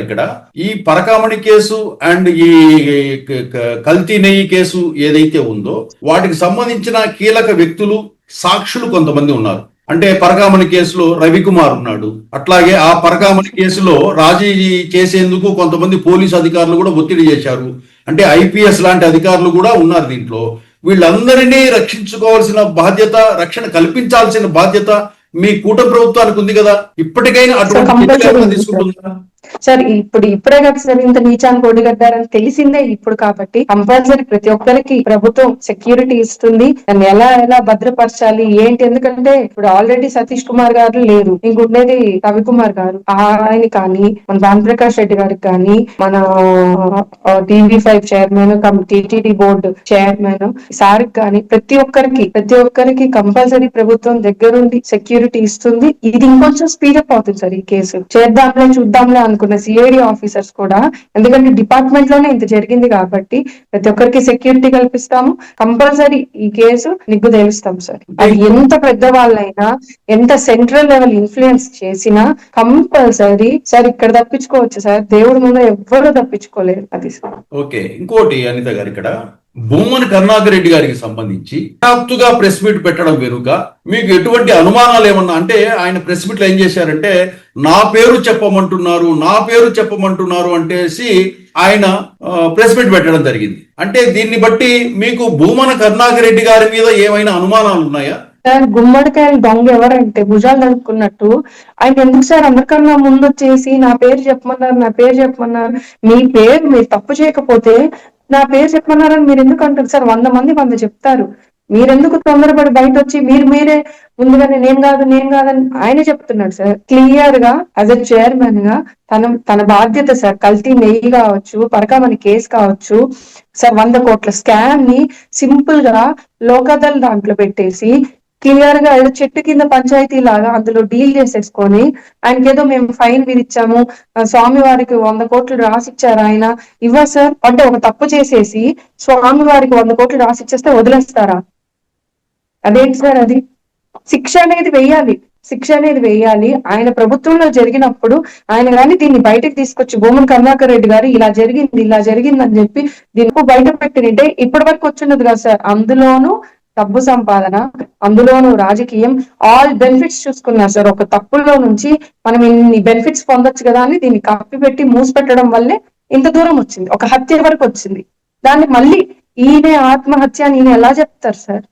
గారు ఇక్కడ. ఈ పరకామణి కేసు అండ్ ఈ కల్తీ నెయ్యి కేసు ఏదైతే ఉందో వాటికి సంబంధించిన కీలక వ్యక్తులు సాక్షులు కొంతమంది ఉన్నారు. అంటే పరకామణి కేసులో రవికుమార్ ఉన్నాడు. అట్లాగే ఆ పరకామణి కేసులో రాజీ చేసేందుకు కొంతమంది పోలీసు అధికారులు కూడా ఒత్తిడి చేశారు. అంటే ఐపీఎస్ లాంటి అధికారులు కూడా ఉన్నారు దీంట్లో. వీళ్ళందరినీ రక్షించుకోవాల్సిన బాధ్యత రక్షణ కల్పించాల్సిన బాధ్యత మీ కూట ప్రభుత్వానికి ఉంది కదా. ఇప్పటికైనా అటువంటి తీసుకుంటుందా? సార్ ఇప్పుడు ఇప్పుడే కదా సార్ ఇంత నీచాన్ని ఒడిగడ్డారని తెలిసిందే ఇప్పుడు కాబట్టి కంపల్సరీ ప్రతి ఒక్కరికి ప్రభుత్వం సెక్యూరిటీ ఇస్తుంది. దాన్ని ఎలా ఎలా భద్రపరచాలి ఏంటి? ఎందుకంటే ఇప్పుడు ఆల్రెడీ సతీష్ కుమార్ గారు లేరు. ఇంకుండేది రవికుమార్ గారు. ఆయన కానీ మన భానుప్రకాష్ రెడ్డి గారికి కానీ మన TV five chairman TTD board chairman sir కానీ ప్రతి ఒక్కరికి ప్రతి ఒక్కరికి కంపల్సరీ ప్రభుత్వం దగ్గరుండి సెక్యూరిటీ ఇస్తుంది. ఇది ఇంకొంచెం స్పీడప్ అవుతుంది సార్ ఈ కేసు. చేద్దాంలే చూద్దాంలే అనుకున్న సిఐడి ఆఫీసర్స్ కూడా ఎందుకంటే డిపార్ట్మెంట్లోనే ఇంత జరిగింది కాబట్టి ప్రతి ఒక్కరికి సెక్యూరిటీ కల్పిస్తాము. కంపల్సరీ ఈ కేసు నిగ్గు తేలుస్తాం సార్ అది ఎంత పెద్ద వాళ్ళైనా ఎంత సెంట్రల్ లెవెల్ ఇన్ఫ్లుయెన్స్ చేసినా కంపల్సరీ సార్ ఇక్కడ తప్పించుకోవచ్చు సార్ దేవుడి ముందు ఎవ్వరూ తప్పించుకోలేరు. అది సార్ ఓకే ఇంకోటి అనిత గారు ఇక్కడ. భూమని కరుణాకర్ రెడ్డి గారికి సంబంధించి హఠాత్తుగా ప్రెస్ మీట్ పెట్టడం వెనుక మీకు ఎటువంటి అనుమానాలు ఏమన్నా? అంటే ఆయన ప్రెస్ మీట్లో ఏం చేశారంటే నా పేరు చెప్పమంటున్నారు నా పేరు చెప్పమంటున్నారు అంటేసి ఆయన ప్రెస్ మీట్ పెట్టడం జరిగింది. అంటే దీన్ని బట్టి మీకు భూమన కరుణాకర్ రెడ్డి గారి మీద ఏమైనా అనుమానాలు ఉన్నాయా? సార్ గుమ్మడికాయలు దొంగ ఎవరంటే భుజాలు నడుపుకున్నట్టు ఆయన ఎందుకు సార్ అందరికన్నా ముందు వచ్చేసి నా పేరు చెప్పమన్నారు నా పేరు చెప్పమన్నారు మీ పేరు మీరు తప్పు చేయకపోతే నా పేరు చెప్పమన్నారని మీరు ఎందుకు అంటారు? సార్ వంద మంది వంద చెప్తారు. మీరెందుకు తొందరపడి బయట వచ్చి మీరు మీరే ముందుగానే నేను కాదు నేను కాదని ఆయనే చెప్తున్నాడు సార్. క్లియర్గా యాజ్ ఎ చైర్మన్గా తన తన బాధ్యత సార్ కల్తీ నెయ్యి కావచ్చు పరకామని కేసు కావచ్చు సార్ వంద కోట్ల స్కామ్ని సింపుల్గా లోకదల్ దాంట్లో పెట్టేసి క్లియర్గా ఏదో చెట్టు కింద పంచాయతీ లాగా అందులో డీల్ చేసేసుకొని ఆయనకి ఏదో మేము ఫైన్ విధించాము. స్వామి వారికి వంద కోట్లు రాసిచ్చారు ఆయన. ఇవ్వ సార్ అంటే ఒక తప్పు చేసేసి స్వామి వారికి వంద కోట్లు రాసిచ్చేస్తే వదిలేస్తారా? అదేంటి సార్ అది? శిక్ష అనేది వెయ్యాలి శిక్ష అనేది వేయాలి. ఆయన ప్రభుత్వంలో జరిగినప్పుడు ఆయన కానీ దీన్ని బయటకు తీసుకొచ్చి భూమన్ కరుణాకర్ రెడ్డి గారు ఇలా జరిగింది ఇలా జరిగింది అని చెప్పి దీనికి బయట పెట్టినంటే ఇప్పటి వరకు వచ్చినది కదా సార్. అందులోనూ డబ్బు సంపాదన అందులోనూ రాజకీయం ఆల్ బెనిఫిట్స్ చూసుకున్నారు సార్. ఒక తప్పుల్లో నుంచి మనం ఇన్ని బెనిఫిట్స్ పొందొచ్చు కదా అని దీన్ని కప్పి పెట్టి వల్లే ఇంత దూరం వచ్చింది. ఒక హత్య వరకు వచ్చింది. దాన్ని మళ్ళీ ఈయనే ఆత్మహత్య అని ఈయన ఎలా చెప్తారు సార్?